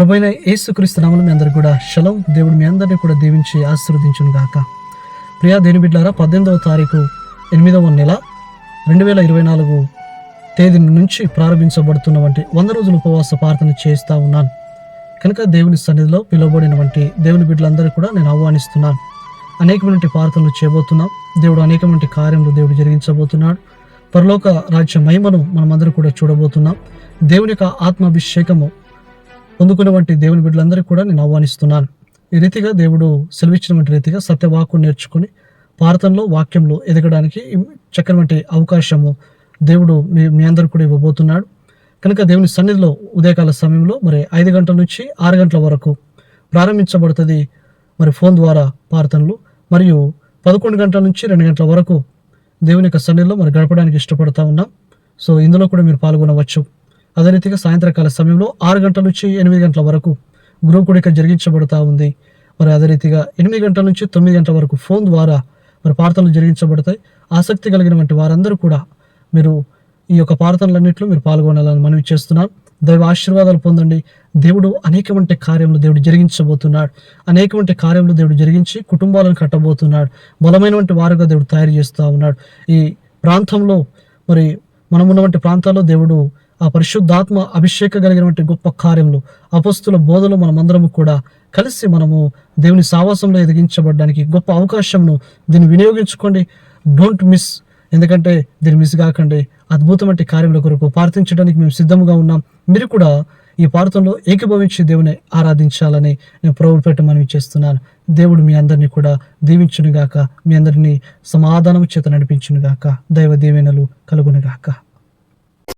ప్రభైన యేసుక్రీస్తు నామలు మీ అందరికి కూడా శలం దేవుడు మీ అందరినీ కూడా దీవించి ఆశీర్వదించును గాక. ప్రియా దేని బిడ్డారా పద్దెనిమిదవ తారీఖు ఎనిమిదవ నెల రెండు వేల ఇరవై నాలుగు తేదీ నుంచి ప్రారంభించబడుతున్న వంటి వంద రోజుల ఉపవాస ప్రార్థన చేస్తూ ఉన్నాను. కనుక దేవుని సన్నిధిలో పిలువబడినటువంటి దేవుని బిడ్డలందరూ కూడా నేను ఆహ్వానిస్తున్నాను. అనేకమైన ప్రార్థనలు చేయబోతున్నాం. దేవుడు అనేకమైన కార్యములు దేవుడు జరిగించబోతున్నాడు. పరలోక రాజ్య మహిమను మనమందరూ కూడా చూడబోతున్నాం. దేవుని యొక్క ఆత్మాభిషేకము పొందుకునే వంటి దేవుని బిడ్డలందరికీ కూడా నేను ఆహ్వానిస్తున్నాను. ఈ రీతిగా దేవుడు సెలవిచ్చినటువంటి రీతిగా సత్యవాకు నేర్చుకుని భారతంలో వాక్యంలో ఎదగడానికి చక్కనటువంటి అవకాశము దేవుడు మీ మీ అందరూ కూడా ఇవ్వబోతున్నాడు. కనుక దేవుని సన్నిధిలో ఉదయకాల సమయంలో మరి ఐదు గంటల నుంచి ఆరు గంటల వరకు ప్రారంభించబడుతుంది మరి ఫోన్ ద్వారా ప్రార్థనలు మరియు పదకొండు గంటల నుంచి రెండు గంటల వరకు దేవుని యొక్క సన్నిధిలో మరి గడపడానికి ఇష్టపడతా ఉన్నాం. సో ఇందులో కూడా మీరు పాల్గొనవచ్చు. అదే రీతిగా సాయంత్రకాల సమయంలో ఆరు గంటల నుంచి ఎనిమిది గంటల వరకు గృహ కూడిక జరిగించబడతా ఉంది. మరి అదే రీతిగా ఎనిమిది గంటల నుంచి తొమ్మిది గంటల వరకు ఫోన్ ద్వారా మరి ప్రార్థనలు జరిగించబడతాయి. ఆసక్తి కలిగిన వంటి వారందరూ కూడా మీరు ఈ యొక్క ప్రార్థనలన్నింటిలో మీరు పాల్గొనాలని మనవి చేస్తున్నాను. దైవ ఆశీర్వాదాలు పొందండి. దేవుడు అనేకమంటే కార్యములు దేవుడు జరిగించబోతున్నాడు. అనేకమంటే కార్యములు దేవుడు జరిగించి కుటుంబాలను కట్టబోతున్నాడు. బలమైనటువంటి వారుగా దేవుడు తయారు చేస్తూ ఉన్నాడు. ఈ ప్రాంతంలో మరి మనం ఉన్నటువంటి ప్రాంతాల్లో దేవుడు ఆ పరిశుద్ధాత్మ అభిషేక కలిగినటువంటి గొప్ప కార్యములు అపస్తుల బోధలు మనమందరము కూడా కలిసి మనము దేవుని సావాసంలో ఎదిగించబడడానికి గొప్ప అవకాశంను దీన్ని వినియోగించుకోండి. డోంట్ మిస్ ఎందుకంటే దీన్ని మిస్ కాకండి. అద్భుతమైన కార్యముల కొరకు ప్రార్థించడానికి మేము సిద్ధంగా ఉన్నాం. మీరు కూడా ఈ పార్థంలో ఏకీభవించి దేవుని ఆరాధించాలని నేను ప్రభుపేట మనవి చేస్తున్నాను. దేవుడు మీ అందరినీ కూడా దీవించునుగాక. మీ అందరినీ సమాధానం చేత నడిపించునుగాక. దైవ దీవెనలు కలుగునుగాక.